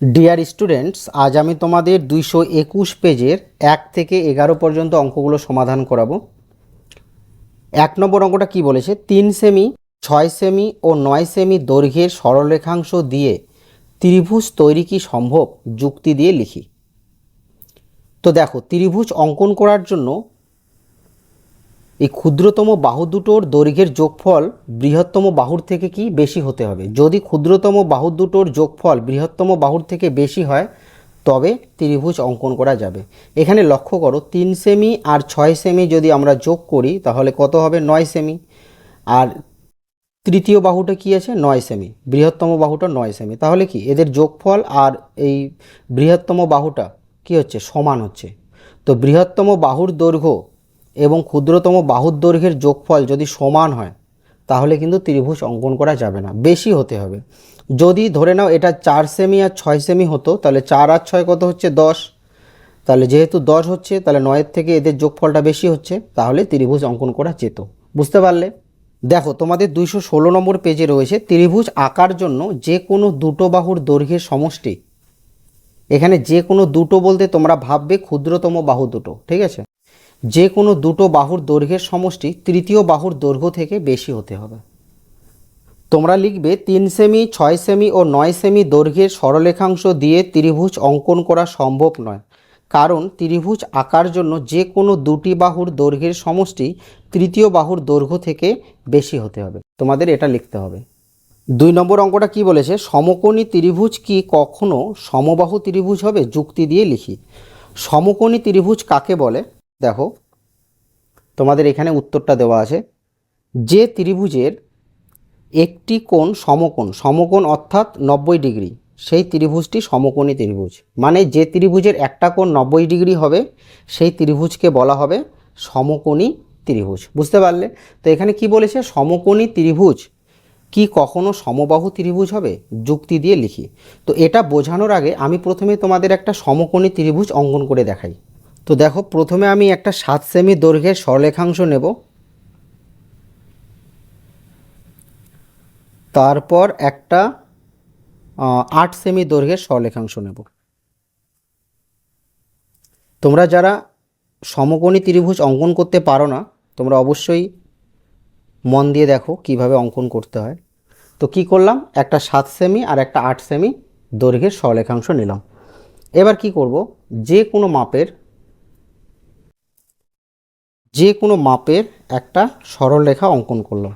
Dear students আজ আমি তোমাদের দুইশো একুশ পেজের এক থেকে এগারো পর্যন্ত অঙ্কগুলো সমাধান করাবো। এক নম্বর অঙ্কটা কি বলেছে? তিন সেমি, ছয় সেমি ও নয় সেমি দৈর্ঘ্যের সরলরেখাংশ দিয়ে ত্রিভুজ তৈরি কি সম্ভব? যুক্তি দিয়ে লিখি। তো দেখো, ত্রিভুজ অঙ্কন করার জন্য এই ক্ষুদ্রতম বাহু দুটোর দৈর্ঘ্যের যোগফল বৃহত্তম বাহুর থেকে কি বেশি হতে হবে? যদি ক্ষুদ্রতম বাহু দুটোর যোগফল বৃহত্তম বাহুর থেকে বেশি হয়, তবে ত্রিভুজ অঙ্কন করা যাবে। এখানে লক্ষ্য করো, তিন সেমি আর ছয় সেমি যদি আমরা যোগ করি, তাহলে কত হবে? নয় সেমি। আর তৃতীয় বাহুটা কি আছে? নয় সেমি। বৃহত্তম বাহুটা নয় সেমি। তাহলে কি? এদের যোগফল আর এই বৃহত্তম বাহুটা কি হচ্ছে? সমান হচ্ছে। তো বৃহত্তম বাহুর দৈর্ঘ্য এবং ক্ষুদ্রতম বাহুর দৈর্ঘ্যের যোগফল যদি সমান হয়, তাহলে কিন্তু ত্রিভুজ অঙ্কন করা যাবে না, বেশি হতে হবে। যদি ধরে নাও এটা চার সেমি আর ছয় সেমি হতো, তাহলে চার আর ছয় কত হচ্ছে? দশ। তাহলে যেহেতু দশ হচ্ছে, তাহলে নয়ের থেকে এদের যোগফলটা বেশি হচ্ছে, তাহলে ত্রিভুজ অঙ্কন করা যেত। বুঝতে পারলে? দেখো, তোমাদের দুইশো ষোলো নম্বর পেজে রয়েছে, ত্রিভুজ আঁকার জন্য যে কোনো দুটো বাহুর দৈর্ঘ্যের সমষ্টি। এখানে যে কোনো দুটো বলতে তোমরা ভাববে ক্ষুদ্রতম বাহু দুটো, ঠিক আছে? যে কোনো দুটো বাহুর দৈর্ঘ্যের সমষ্টি তৃতীয় বাহুর দৈর্ঘ্য থেকে বেশি হতে হবে। তোমরা লিখবে তিন সেমি, ছয় সেমি ও নয় সেমি দৈর্ঘ্যের সরলেখাংশ দিয়ে ত্রিভুজ অঙ্কন করা সম্ভব নয়। কারণ ত্রিভুজ আঁকার জন্য যে কোনো দুটি বাহুর দৈর্ঘ্যের সমষ্টি তৃতীয় বাহুর দৈর্ঘ্য থেকে বেশি হতে হবে। তোমাদের এটা লিখতে হবে। দুই নম্বর অঙ্কটা কি বলেছে? সমকোণী ত্রিভুজ কি কখনো সমবাহু ত্রিভুজ হবে? যুক্তি দিয়ে লিখি। সমকোণী ত্রিভুজ কাকে বলে? দেখো, তোমাদের এখানে উত্তরটা দেওয়া আছে। যে ত্রিভুজের একটি কোণ সমকোণ সমকোণ অর্থাৎ নব্বই ডিগ্রি, সেই ত্রিভুজটি সমকোণী ত্রিভুজ। মানে যে ত্রিভুজের একটা কোণ নব্বই ডিগ্রি হবে, সেই ত্রিভুজকে বলা হবে সমকোণী ত্রিভুজ। বুঝতে পারলে? তো এখানে কি বলেছে? সমকোণী ত্রিভুজ কি কখনো সমবাহু ত্রিভুজ হবে? যুক্তি দিয়ে লিখি। তো এটা বোঝানোর আগে আমি প্রথমে তোমাদের একটা সমকোণী ত্রিভুজ অঙ্কন করে দেখাই। তো দেখো, প্রথমে আমি একটা সাত সেমি দৈর্ঘ্যের সরলেখাংশ নেব। তারপর একটা আট সেমি দৈর্ঘ্যের সরলেখাংশ নেব। তোমরা যারা সমকোণী ত্রিভুজ অঙ্কন করতে পারো না, তোমরা অবশ্যই মন দিয়ে দেখো কীভাবে অঙ্কন করতে হয়। তো কি করলাম? একটা সাত সেমি আর একটা আট সেমি দৈর্ঘ্যের সরলেখাংশ নিলাম। এবার কি করব? যে কোনো মাপের যে কোনো মাপের একটা সরলরেখা অঙ্কন করলাম।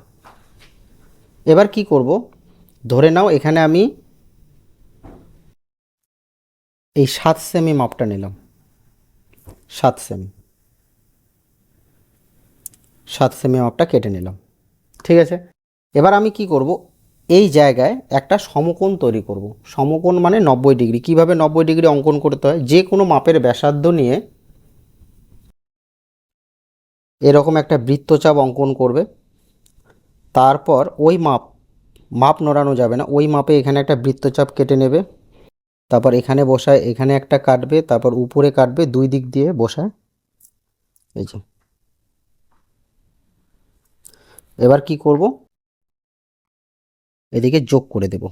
এবার কি করব? ধরে নাও এখানে আমি এই সাত সেমি মাপটা নিলাম। সাত সেমি সাত সেমি মাপটা কেটে নিলাম। ঠিক আছে? এবার আমি কি করব? এই জায়গায় একটা সমকোণ তৈরি করব। সমকোণ মানে নব্বই ডিগ্রি। কীভাবে নব্বই ডিগ্রি অঙ্কন করতে হয়? যে কোনো মাপের ব্যাসার্ধ নিয়ে এরকম একটা বৃত্তচাপ অঙ্কন করবে। তারপর ওই মাপ মাপ নড়ানো যাবে না। ওই মাপে এখানে একটা বৃত্তচাপ কেটে নেবে। তারপর এখানে বসায়, এখানে একটা কাটবে, তারপর উপরে কাটবে, দুই দিক দিয়ে বসায়। এই যে। এবার কি করব? এদিকে যোগ করে দেব।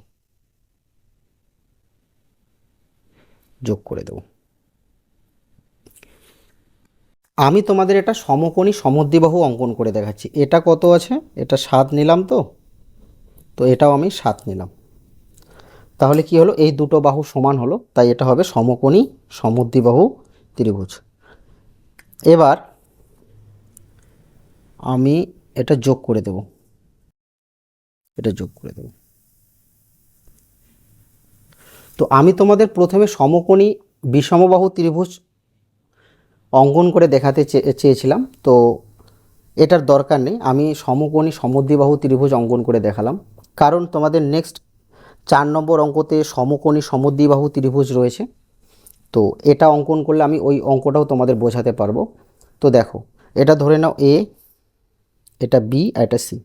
যোগ করে দেব। আমি তোমাদের এটা সমকোণী সমদ্বিবাহু অঙ্কন করে দেখাচ্ছি। এটা কত আছে? এটা সাত নিলাম তো। তো এটাও আমি সাত নিলাম। তাহলে কি হলো? এই দুটো বাহু সমান হলো, তাই এটা হবে সমকোণী সমদ্বিবাহু ত্রিভুজ। এবার আমি এটা যোগ করে দেব। এটা যোগ করে দেব। তো আমি তোমাদের প্রথমে সমকোণী বিষমবাহু ত্রিভুজ অঙ্কন করে দেখাতে চেয়েছিলাম, তো এটার দরকার নেই। আমি সমকোণী সমদ্বিবাহু ত্রিভুজ অঙ্কন করে দেখালাম। কারণ তোমাদের নেক্সট চার নম্বর অঙ্কতে সমকোণী সমদ্বিবাহু ত্রিভুজ রয়েছে, তো এটা অঙ্কন করলে আমি ওই অঙ্কটাও তোমাদের বোঝাতে পারব। তো দেখো, এটা ধরে নাও এ এটা বি এটা সি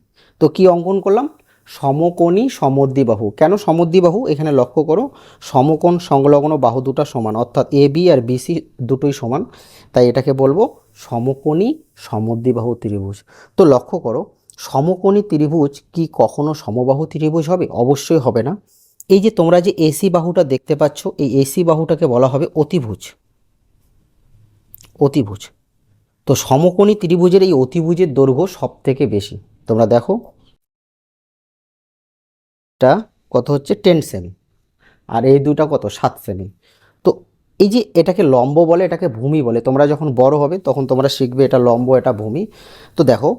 তো কি অঙ্কন করলাম? সমকোণী সমদ্বিবাহু। কেন সমদ্বিবাহু? এখানে লক্ষ্য করো, সমকোণ, সংলগ্ন বাহু দুটো সমান, অর্থাৎ এ বি আর বিসি দুটোই সমান। তাই এটাকে বলব সমকোণী সমদ্বিবাহু ত্রিভুজ। তো লক্ষ্য করো, সমকোণী ত্রিভুজ কি কখনো সমবাহু ত্রিভুজ হবে? অবশ্যই হবে না। এই যে তোমরা যে এসি বাহুটা দেখতে পাচ্ছ, এই এসি বাহুটাকে বলা হবে অতিভুজ। অতিভুজ। তো সমকোণী ত্রিভুজের এই অতিভুজের দৈর্ঘ্য সব থেকে বেশি। তোমরা দেখো এটা কত হচ্ছে? টেন সেমি আর এই দুটা কত? সাত সেমি তো এই যে এটাকে লম্ব বলে, এটাকে ভূমি বলে, তোমরা যখন বড় হবে তখন তোমরা শিখবে এটা লম্ব, এটা ভূমি। তো দেখো,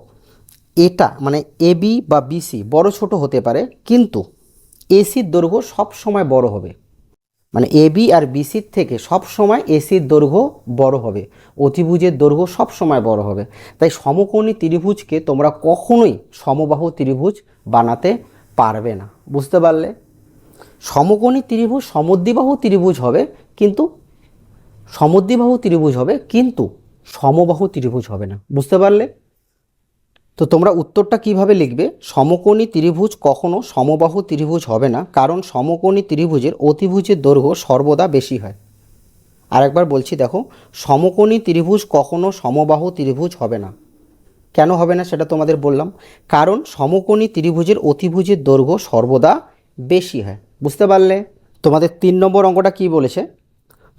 এটা মানে এবি বা বিসি বড় ছোট হতে পারে, কিন্তু এসির দৈর্ঘ্য সব সময় বড় হবে। মানে এবি আর বিসির থেকে সব সময় এসির দৈর্ঘ্য বড় হবে। অতিভুজের দৈর্ঘ্য সব সময় বড় হবে। তাই সমকোণী ত্রিভুজকে তোমরা কখনোই সমবাহু ত্রিভুজ বানাতে পারবে না, বুঝতে পারলে? সমকোণী ত্রিভুজ, সমদ্বিবাহু ত্রিভুজ হবে কিন্তু, সমদ্বিবাহু ত্রিভুজ হবে কিন্তু সমবাহু ত্রিভুজ হবে না, বুঝতে পারলে? তো তোমরা উত্তরটা কীভাবে লিখবে? সমকোণী ত্রিভুজ কখনো সমবাহু ত্রিভুজ হবে না, কারণ সমকোণী ত্রিভুজের অতিভুজের দৈর্ঘ্য সর্বদা বেশি হয়। আরেকবার বলছি দেখো, সমকোণী ত্রিভুজ কখনো সমবাহু ত্রিভুজ হবে না। কেন হবে না সেটা তোমাদের বললাম। কারণ সমকোণী ত্রিভুজের অতিভুজের দৈর্ঘ্য সর্বদা বেশি হয়। বুঝতে পারলে? তোমাদের তিন নম্বর অঙ্কটা কি বলেছে?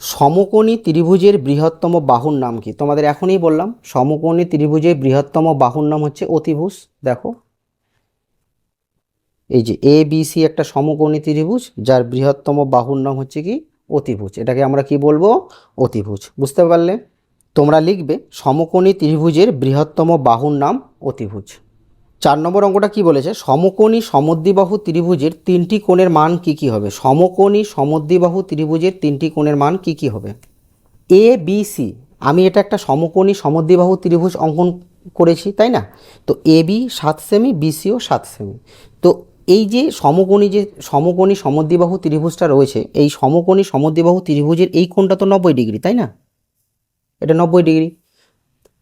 সমকোণী ত্রিভুজের বৃহত্তম বাহুর নাম কি? তোমাদের এখনই বললাম, সমকোণী ত্রিভুজের বৃহত্তম বাহুর নাম হচ্ছে অতিভুজ। দেখো। এই যে এ বি সি একটা সমকোণী ত্রিভুজ, যার বৃহত্তম বাহুর নাম হচ্ছে কি? অতিভুজ। এটাকে আমরা কি বলব? অতিভুজ। বুঝতে পারলে? তোমরা লিখবে সমকোণী ত্রিভুজের বৃহত্তম বাহুর নাম অতিভুজ। চার নম্বর অঙ্কটা কি বলেছে? সমকোণী সমদ্বিবাহু ত্রিভুজের তিনটি কোণের মান কি কি হবে? সমকোণী সমদ্বিবাহু ত্রিভুজের তিনটি কোণের মান কি কি হবে? এ বি সি আমি এটা একটা সমকোণী সমদ্বিবাহু ত্রিভুজ অঙ্কন করেছি, তাই না? তো এ বি সাত সেমি বি বিসিও সাত সেমি। তো এই যে সমকোণী যে সমকোণী সমদ্বিবাহু ত্রিভুজটা রয়েছে, এই সমকোণী সমদ্বিবাহু ত্রিভুজের এই কোণটা তো নব্বই ডিগ্রি, তাই না? এটা নব্বই ডিগ্রি।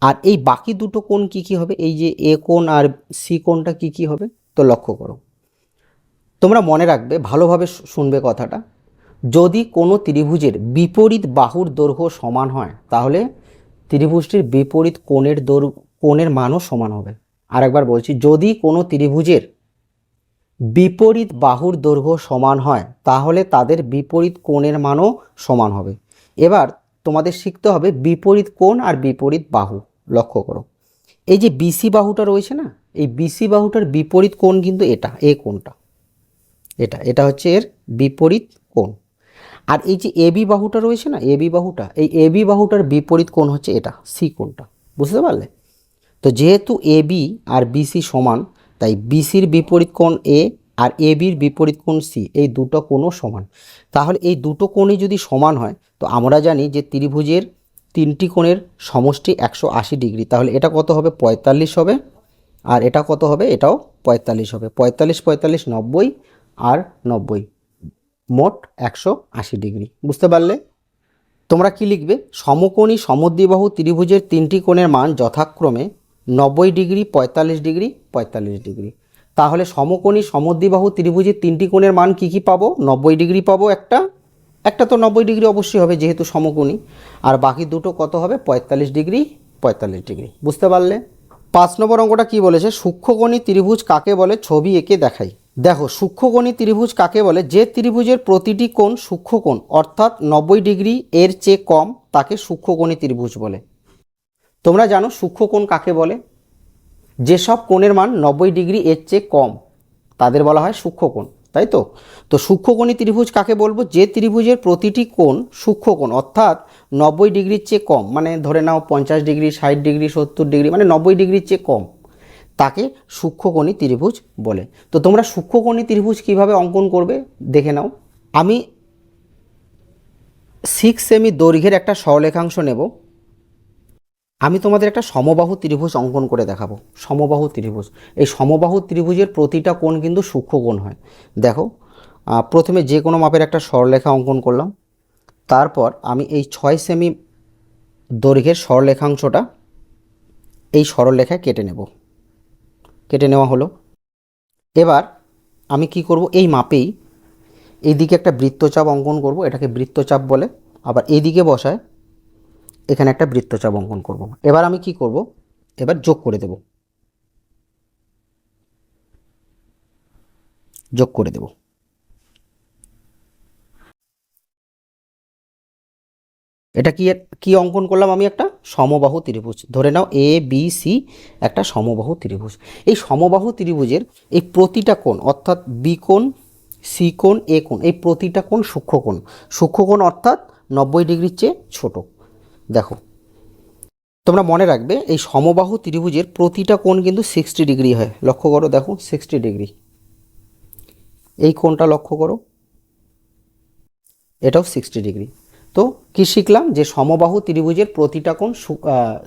আর এই বাকি দুটো কোণ কি কি হবে? এই যে এ কোণ আর সি কোণটা কি কি হবে? তো লক্ষ্য করো। তোমরা মনে রাখবে, ভালোভাবে শুনবে কথাটা। যদি কোনো ত্রিভুজের বিপরীত বাহুর দৈর্ঘ্য সমান হয়, তাহলে ত্রিভুজটির বিপরীত কোণের দৈর্ঘ্য, কোণের মানও সমান হবে। আর একবার বলছি, যদি কোনো ত্রিভুজের বিপরীত বাহুর দৈর্ঘ্য সমান হয়, তাহলে তাদের বিপরীত কোণের মানও সমান হবে। এবার তোমাদের শিখতে হবে বিপরীত কোণ আর বিপরীত বাহু। লক্ষ্য করো। এই যে বিসি বাহুটা রয়েছে না, এই বিসি বাহুটার বিপরীত কোণ কিন্তু এটা, এ কোণটা। এটা এটা হচ্ছে এর বিপরীত কোণ। আর এই যে এবি বাহুটা রয়েছে না এবি বাহুটা, এই এবি বাহুটার বিপরীত কোণ হচ্ছে এটা সি কোণটা। বুঝতে পারলে? তো যেহেতু এবি আর বিসি সমান, তাই বিসির বিপরীত কোণ এ আর এবির বিপরীত কোণ সি, এই দুটো কোণও সমান। তাহলে এই দুটো কোণই যদি সমান হয়, তো আমরা জানি যে ত্রিভুজের তিনটি কোণের সমষ্টি একশো আশি ডিগ্রি। তাহলে এটা কত হবে? পঁয়তাল্লিশ হবে। আর এটা কত হবে? এটাও পঁয়তাল্লিশ হবে। পঁয়তাল্লিশ পঁয়তাল্লিশ, নব্বই আর নব্বই। মোট একশো আশি ডিগ্রি। বুঝতে পারলে? তোমরা কি লিখবে? সমকোণী সমদ্বিবাহু ত্রিভুজের তিনটি কোণের মান যথাক্রমে নব্বই ডিগ্রি, পঁয়তাল্লিশ ডিগ্রি পঁয়তাল্লিশ ডিগ্রি। তাহলে সমকোণী সমদ্বিবাহু ত্রিভুজের তিনটি কোণের মান কি কি পাবো? নব্বই ডিগ্রি পাবো একটা। একটা তো নব্বই ডিগ্রি অবশ্যই হবে যেহেতু সমকোণী। আর বাকি দুটো কত হবে? পঁয়তাল্লিশ ডিগ্রি পঁয়তাল্লিশ ডিগ্রি। বুঝতে পারলে? পাঁচ নম্বর অঙ্কটা কি বলেছে? সূক্ষ্মকোণী ত্রিভুজ কাকে বলে? ছবি এঁকে দেখাই। দেখো, সূক্ষ্মকোণী ত্রিভুজ কাকে বলে? যে ত্রিভুজের প্রতিটি কোণ সূক্ষ্মকোণ, অর্থাৎ নব্বই ডিগ্রি এর চেয়ে কম তাকে সূক্ষ্মকোণী ত্রিভুজ বলে। তোমরা জানো সূক্ষ্মকোণ কাকে বলে? যেসব কোণের মান নব্বই ডিগ্রি এর চেয়ে কম, তাদের বলা হয় সূক্ষ্মকোণ তাই তো? তো সূক্ষ্মকোণী ত্রিভুজ কাকে বলব? যে ত্রিভুজের প্রতিটি কোণ সূক্ষ্মকোণ অর্থাৎ নব্বই ডিগ্রির চেয়ে কম মানে ধরে নাও পঞ্চাশ ডিগ্রি, ষাট ডিগ্রি, সত্তর ডিগ্রি মানে নব্বই ডিগ্রির চেয়ে কম, তাকে সূক্ষ্মকোণী ত্রিভুজ বলে। তো তোমরা সূক্ষ্মকোণী ত্রিভুজ কীভাবে অঙ্কন করবে? দেখে নাও। আমি সিক্স সেমি দৈর্ঘ্যের একটা সরলেখাংশ নেব। আমি তোমাদের একটা সমবাহু ত্রিভুজ অঙ্কন করে দেখাবো। সমবাহু ত্রিভুজ। এই সমবাহু ত্রিভুজের প্রতিটা কোণ কিন্তু সূক্ষ্ম কোণ হয়। দেখো প্রথমে যে কোনো মাপের একটা সরলেখা অঙ্কন করলাম। তারপর আমি এই ছয় সেমি দৈর্ঘ্যের সরলেখাংশটা এই সরলরেখায় কেটে নেব। কেটে নেওয়া হলো। এবার আমি কি করব? এই মাপেই এইদিকে একটা বৃত্তচাপ অঙ্কন করব। এটাকে বৃত্তচাপ বলে। আবার এইদিকে বসায় এখানে একটা বৃত্তচাপ অঙ্কন করব। এবার আমি কি করব? এবার যোগ করে দেব। যোগ করে দেব। এটা কি কি অঙ্কন করলাম আমি একটা? সমবাহু ত্রিভুজ। ধরে নাও এ বি সি একটা সমবাহু ত্রিভুজ। এই সমবাহু ত্রিভুজের এই প্রতিটা কোণ, অর্থাৎ বি কোণ সি কোণ এ কোণ, এই প্রতিটা কোণ সূক্ষ্মকোণ সূক্ষ্মকোণ অর্থাৎ নব্বই ডিগ্রির চেয়ে ছোটো। দেখো। তোমরা মনে রাখবে, এই সমবাহু ত্রিভুজের প্রতিটা কোণ কিন্তু সিক্সটি ডিগ্রি হয়। লক্ষ্য করো, দেখো সিক্সটি ডিগ্রি এই কোণটা লক্ষ্য করো, এটাও সিক্সটি ডিগ্রি তো কি শিখলাম? যে সমবাহু ত্রিভুজের প্রতিটা কোণ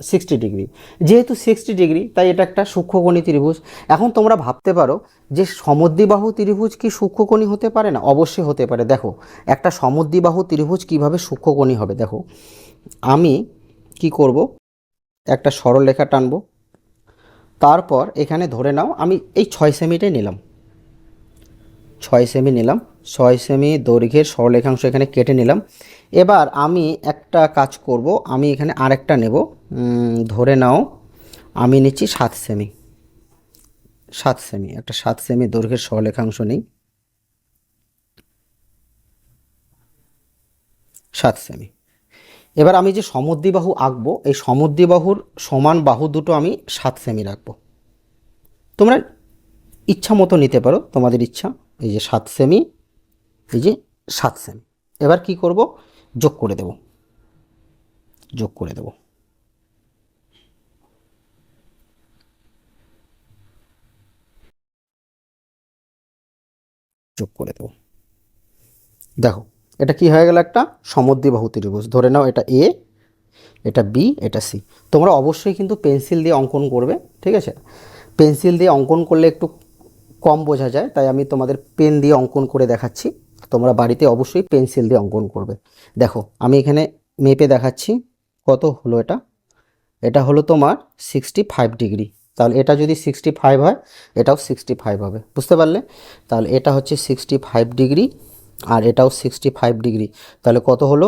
সিক্সটি ডিগ্রি যেহেতু সিক্সটি ডিগ্রি তাই এটা একটা সূক্ষ্মকোণী ত্রিভুজ। এখন তোমরা ভাবতে পারো যে সমদ্বিবাহু ত্রিভুজ কি সূক্ষ্মকোণী হতে পারে না? অবশ্যই হতে পারে। দেখো, একটা সমদ্বিবাহু ত্রিভুজ কীভাবে সূক্ষ্মকোণী হবে? দেখো, আমি কি করব? একটা সরলরেখা টানবো। তারপর এখানে ধরে নাও, আমি এই ছয় সেমিটাই নিলাম। ছয় সেমি নিলাম। ছয় সেমি দৈর্ঘ্যের সরলেখাংশ এখানে কেটে নিলাম। এবার আমি একটা কাজ করব, আমি এখানে আরেকটা নেব। ধরে নাও, আমি নিচ্ছি সাত সেমি সাত সেমি একটা সাত সেমি দৈর্ঘ্যের সরলেখাংশ নেই। সাত সেমি এবার আমি যে সমদ্বিবাহু আঁকবো, এই সমদ্বিবাহুর সমান বাহু দুটো আমি সাত সেমি রাখব। তোমরা ইচ্ছা মতো নিতে পারো, তোমাদের ইচ্ছা। এই যে সাত সেমি এই যে সাত সেমি এবার কি করব? যোগ করে দেব। যোগ করে দেব। যোগ করে দেব। দেখো, এটা কি হয়ে গেল একটা? সমদ্বিবাহু ত্রিভুজ। ধরে নাও এটা এ এটা বি এটা সি তোমরা অবশ্যই কিন্তু পেন্সিল দিয়ে অঙ্কন করবে, ঠিক আছে? পেন্সিল দিয়ে অঙ্কন করলে একটু কম বোঝা যায়, তাই আমি তোমাদের পেন দিয়ে অঙ্কন করে দেখাচ্ছি। তোমরা বাড়িতে অবশ্যই পেন্সিল দিয়ে অঙ্কন করবে। দেখো, আমি এখানে মেপে দেখাচ্ছি কত হলো এটা। এটা হলো তোমার সিক্সটি ফাইভ ডিগ্রি তাহলে এটা যদি সিক্সটি ফাইভ হয়, এটাও সিক্সটি ফাইভ হবে। বুঝতে পারলে? তাহলে এটা হচ্ছে সিক্সটি ফাইভ ডিগ্রি আর এটাও সিক্সটি ফাইভ ডিগ্রি তাহলে কত হলো?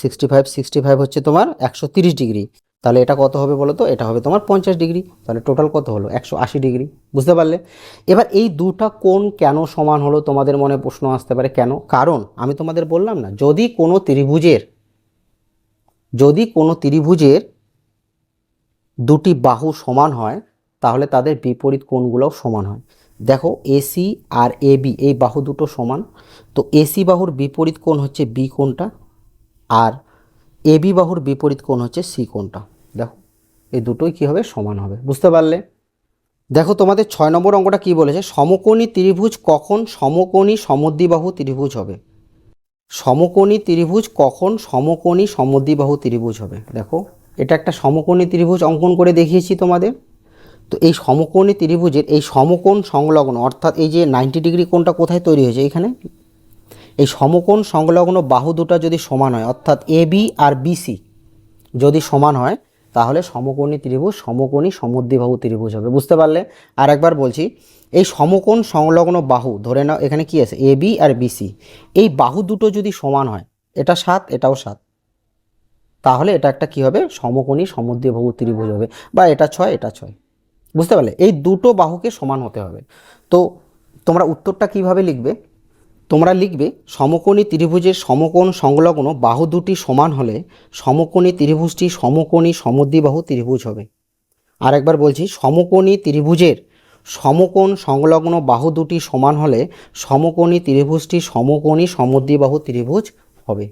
সিক্সটি ফাইভ সিক্সটি ফাইভ হচ্ছে তোমার একশো তিরিশ ডিগ্রি তাহলে এটা কত হবে বলো তো? এটা হবে তোমার পঞ্চাশ ডিগ্রি। তাহলে টোটাল কত হলো? একশো আশি ডিগ্রি। বুঝতে পারলে? এবার এই দুটা কোণ কেন সমান হলো তোমাদের মনে প্রশ্ন আসতে পারে? কেন? কারণ আমি তোমাদের বললাম না, যদি কোনো ত্রিভুজের, যদি কোনো ত্রিভুজের দুটি বাহু সমান হয়, তাহলে তাদের বিপরীত কোণগুলোও সমান হয়। দেখো এসি আর এবি এই বাহু দুটো সমান। তো এসি বাহুর বিপরীত কোণ হচ্ছে বি কোণটা, আর এবি বাহুর বিপরীত কোণ হচ্ছে সি কোণটা। দেখো, এই দুটোই কী হবে? সমান হবে। বুঝতে পারলে? দেখো, তোমাদের ছয় নম্বর অঙ্কটা কি বলেছে? সমকোণী ত্রিভুজ কখন সমকোণী সমদ্বিবাহু ত্রিভুজ হবে? সমকোণী ত্রিভুজ কখন সমকোণী সমদ্বিবাহু ত্রিভুজ হবে? দেখো, এটা একটা সমকোণী ত্রিভুজ অঙ্কন করে দেখিয়েছি তোমাদের। তো এই সমকোণী ত্রিভুজের এই সমকোণ সংলগ্ন, অর্থাৎ এই যে নাইনটি ডিগ্রি কোণটা কোথায় তৈরি হয়েছে? এখানে এই সমকোণ সংলগ্ন বাহু দুটো যদি সমান হয়, অর্থাৎ এ বি আর বিসি যদি সমান হয়, তাহলে সমকোণী ত্রিভুজ, সমকোণী সমদ্বিবাহু ত্রিভুজ হবে। বুঝতে পারলে? আর একবার বলছি, এই সমকোণ সংলগ্ন বাহু, ধরে নাও এখানে কি আছে? এ বি আর বিসি এই বাহু দুটো যদি সমান হয়, এটা সাত, এটাও সাত। তাহলে এটা একটা কি হবে? সমকোণী সমদ্বিবাহু ত্রিভুজ হবে। বা এটা ছয় এটা ছয়। বুঝতে পারলে? এই দুটো বাহুকে সমান হতে হবে। তো তোমরা উত্তরটা কীভাবে লিখবে? তোমরা লিখবে, সমকোণী ত্রিভুজের সমকোণ সংলগ্ন বাহু দুটি সমান হলে সমকোণী ত্রিভুজটি সমকোণী সমদ্বিবাহু ত্রিভুজ হবে। আর একবার বলছি, সমকোণী ত্রিভুজের সমকোণ সংলগ্ন বাহু দুটি সমান হলে সমকোণী ত্রিভুজটি সমকোণী সমদ্বিবাহু ত্রিভুজ হবে।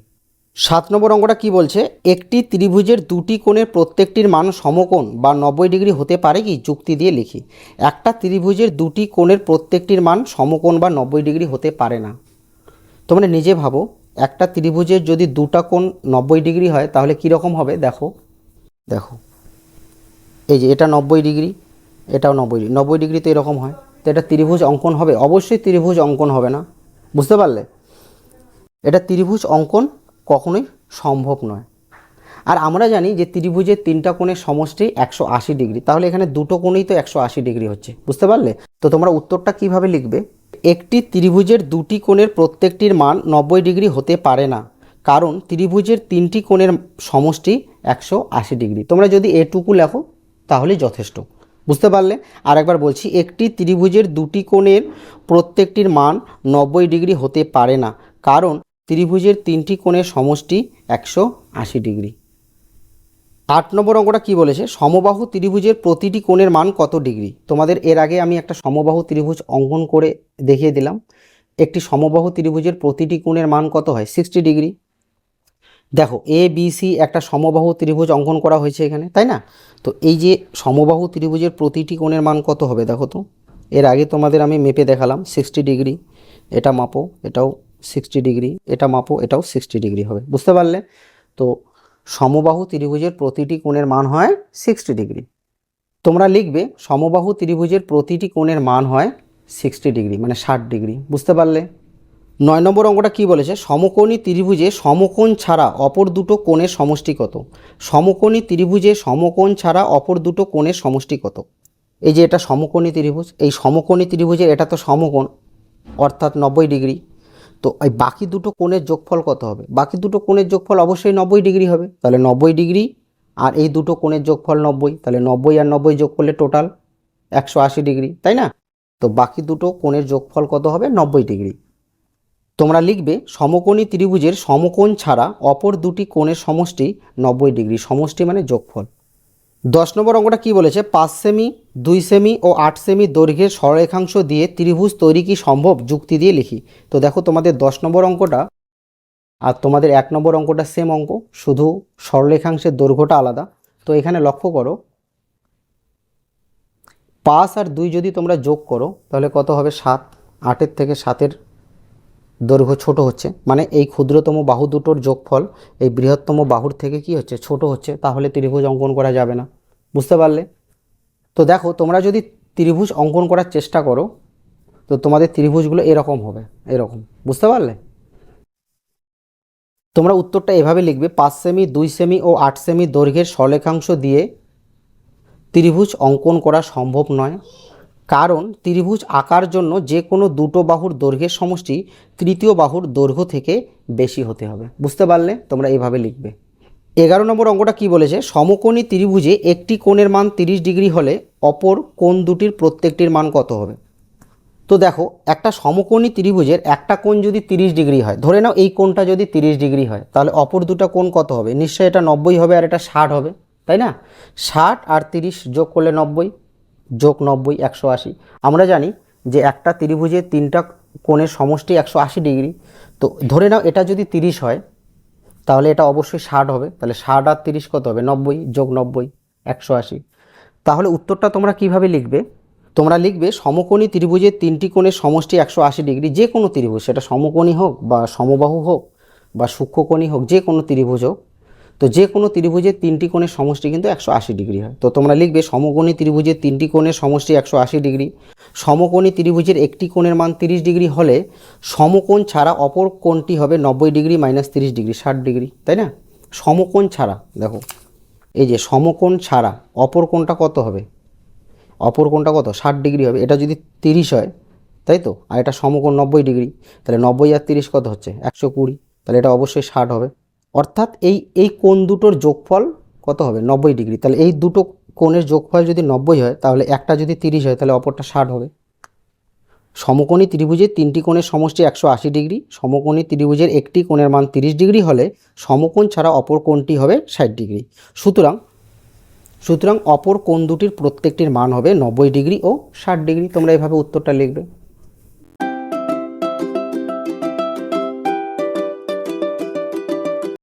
সাত নম্বর অঙ্কটা কি বলছে? একটি ত্রিভুজের দুটি কোণের প্রত্যেকটির মান সমকোণ বা নব্বই ডিগ্রি হতে পারে কি? যুক্তি দিয়ে লিখি। একটা ত্রিভুজের দুটি কোণের প্রত্যেকটির মান সমকোণ বা নব্বই ডিগ্রি হতে পারে না। তোমরা নিজে ভাবো, একটা ত্রিভুজের যদি দুটা কোণ নব্বই ডিগ্রি হয়, তাহলে কী রকম হবে? দেখো। দেখো। এই যে এটা নব্বই ডিগ্রি, এটাও নব্বই ডিগ্রি। নব্বই ডিগ্রি তো এরকম হয়। তো এটা ত্রিভুজ অঙ্কন হবে? অবশ্যই ত্রিভুজ অঙ্কন হবে না। বুঝতে পারলে? এটা ত্রিভুজ অঙ্কন কখনোই সম্ভব নয়। আর আমরা জানি যে ত্রিভুজের তিনটা কোণের সমষ্টি একশো আশি ডিগ্রি। তাহলে এখানে দুটো কোণেই তো একশো আশি ডিগ্রি হচ্ছে। বুঝতে পারলে? তো তোমরা উত্তরটা কীভাবে লিখবে? একটি ত্রিভুজের দুটি কোণের প্রত্যেকটির মান নব্বই ডিগ্রি হতে পারে না। কারণ ত্রিভুজের তিনটি কোণের সমষ্টি একশো আশি ডিগ্রি। তোমরা যদি এটুকু লেখো, তাহলেই যথেষ্ট। বুঝতে পারলে? আর একবার বলছি, একটি ত্রিভুজের দুটি কোণের প্রত্যেকটির মান নব্বই ডিগ্রি হতে পারে না। কারণ ত্রিভুজের তিনটি কোণের সমষ্টি একশো আশি ডিগ্রি। আট নম্বর অঙ্কটা কি বলেছে? সমবাহু ত্রিভুজের প্রতিটি কোণের মান কত ডিগ্রি? তোমাদের এর আগে আমি একটা সমবাহু ত্রিভুজ অঙ্কন করে দেখিয়ে দিলাম। একটি সমবাহু ত্রিভুজের প্রতিটি কোণের মান কত হয়? Sixty degree. দেখো এ বি সি একটা সমবাহু ত্রিভুজ অঙ্কন করা হয়েছে এখানে, তাই না? তো এই যে সমবাহু ত্রিভুজের প্রতিটি কোণের মান কত হবে? দেখো তো, এর আগে তোমাদের আমি মেপে দেখালাম, সিক্সটি ডিগ্রি। এটা মাপো, এটাও সিক্সটি ডিগ্রি, এটা মাপো, এটাও সিক্সটি ডিগ্রি হবে, বুঝতে পারলে? তো সমবাহু ত্রিভুজের প্রতিটি কোণের মান হয় সিক্সটি ডিগ্রি। তোমরা লিখবে সমবাহু ত্রিভুজের প্রতিটি কোণের মান হয় সিক্সটি ডিগ্রি মানে ষাট ডিগ্রি, বুঝতে পারলে? নয় নম্বর অঙ্কটা কি বলেছে? সমকোণী ত্রিভুজে সমকোণ ছাড়া অপর দুটো কোণের সমষ্টি কত? সমকোণী ত্রিভুজে সমকোণ ছাড়া অপর দুটো কোণের সমষ্টি কত? এই যে এটা সমকোণী ত্রিভুজ, এই সমকোণী ত্রিভুজের এটা তো সমকোণ, অর্থাৎ নব্বই ডিগ্রি। তো এই বাকি দুটো কোণের যোগফল কত হবে? বাকি দুটো কোণের যোগফল অবশ্যই নব্বই ডিগ্রি হবে। তাহলে নব্বই ডিগ্রি আর এই দুটো কোণের যোগফল নব্বই। তাহলে নব্বই আর নব্বই যোগ করলে টোটাল একশো আশি ডিগ্রি, তাই না? তো বাকি দুটো কোণের যোগফল কত হবে? নব্বই ডিগ্রি। তোমরা লিখবে, সমকোণী ত্রিভুজের সমকোণ ছাড়া অপর দুটি কোণের সমষ্টি নব্বই ডিগ্রি। সমষ্টি মানে যোগফল। দশ নম্বর অঙ্কটা কি বলেছে? পাঁচ সেমি, দুই সেমি ও আট সেমি দৈর্ঘ্যের সরলরেখাংশ দিয়ে ত্রিভুজ তৈরি কি সম্ভব? যুক্তি দিয়ে লিখি। তো দেখো তোমাদের দশ নম্বর অঙ্কটা আর তোমাদের এক নম্বর অঙ্কটা সেম অঙ্ক, শুধু সরলরেখাংশের দৈর্ঘ্যটা আলাদা। তো এখানে লক্ষ্য করো, পাঁচ আর দুই যদি তোমরা যোগ করো, তাহলে কত হবে? সাত। আটের থেকে সাতের দৈর্ঘ্য ছোট হচ্ছে। মানে এই ক্ষুদ্রতম বাহু দুটোর যোগফল এই বৃহত্তম বাহুর থেকে কি হচ্ছে? ছোট হচ্ছে। তাহলে ত্রিভুজ অঙ্কন করা যাবে না। বুঝতে পারলে? তো দেখো, তোমরা যদি ত্রিভুজ অঙ্কন করার চেষ্টা করো, তো তোমাদের ত্রিভুজগুলো এরকম হবে, এরকম। বুঝতে পারলে? তোমরা উত্তরটা এভাবে লিখবে, পাঁচ সেমি, দুই সেমি ও আট সেমি দৈর্ঘ্যের সলেখাংশ দিয়ে ত্রিভুজ অঙ্কন করা সম্ভব নয়। কারণ ত্রিভুজ আঁকার জন্য যে কোনো দুটো বাহুর দৈর্ঘ্যের সমষ্টি তৃতীয় বাহুর দৈর্ঘ্য থেকে বেশি হতে হবে। বুঝতে পারলে? তোমরা এভাবে লিখবে। এগারো নম্বর অঙ্কটা কি বলেছে? সমকোণী ত্রিভুজে একটি কোণের মান তিরিশ ডিগ্রি হলে অপর কোণ দুটির প্রত্যেকটির মান কত হবে? তো দেখো, একটা সমকোণী ত্রিভুজের একটা কোণ যদি তিরিশ ডিগ্রি হয়, ধরে নাও এই কোণটা যদি তিরিশ ডিগ্রি হয়, তাহলে অপর দুটো কোণ কত হবে? নিশ্চয়ই এটা নব্বই হবে আর এটা ষাট হবে, তাই না? ষাট আর তিরিশ যোগ করলে নব্বই যোগ নব্বই, একশো আশি। আমরা জানি যে একটা ত্রিভুজের তিনটা কোণের সমষ্টি একশো আশি ডিগ্রি। তো ধরে নাও এটা যদি তিরিশ হয়, তাহলে এটা অবশ্যই ষাট হবে। তাহলে ষাট আর তিরিশ কত হবে? নব্বই যোগ নব্বই, একশো আশি। তাহলে উত্তরটা তোমরা কীভাবে লিখবে? তোমরা লিখবে সমকোণী ত্রিভুজের তিনটি কোণের সমষ্টি একশো আশি ডিগ্রি, যে কোনো ত্রিভুজ, সেটা সমকোণী হোক বা সমবাহু হোক বা সূক্ষ্মকোণী হোক, যে কোনো ত্রিভুজ হোক। তো যে কোনো ত্রিভুজের তিনটি কোণের সমষ্টি কিন্তু একশো আশি ডিগ্রি হয়। তো তোমরা লিখবে সমকোণী ত্রিভুজের তিনটি কোণের সমষ্টি একশো আশি ডিগ্রি। সমকোণী ত্রিভুজের একটি কোণের মান তিরিশ ডিগ্রি হলে সমকোণ ছাড়া অপর কোণটি হবে নব্বই ডিগ্রি মাইনাস তিরিশ ডিগ্রি, ষাট ডিগ্রি, তাই না? সমকোণ ছাড়া, দেখো। এই যে সমকোণ ছাড়া অপর কোণটা কত হবে? অপর কোণটা কত? ষাট ডিগ্রি হবে। এটা যদি তিরিশ হয়, তাই তো? আর এটা সমকোণ নব্বই ডিগ্রি, তাহলে নব্বই আর তিরিশ কত হচ্ছে? একশো কুড়ি। তাহলে এটা অবশ্যই ষাট হবে। অর্থাৎ এই এই কোণ দুটোর যোগফল কত হবে? নব্বই ডিগ্রি। তাহলে এই দুটো কোণের যোগফল যদি নব্বই হয়, তাহলে একটা যদি তিরিশ হয়, তাহলে অপরটা ষাট হবে। সমকোণী ত্রিভুজের তিনটি কোণের সমষ্টি একশো আশি ডিগ্রি। সমকোণী ত্রিভুজের একটি কোণের মান তিরিশ ডিগ্রি হলে সমকোণ ছাড়া অপর কোণটি হবে ষাট ডিগ্রি। সুতরাং সুতরাং অপর কোণ দুটির প্রত্যেকটির মান হবে নব্বই ডিগ্রি ও ষাট ডিগ্রি। তোমরা এভাবে উত্তরটা লিখবে।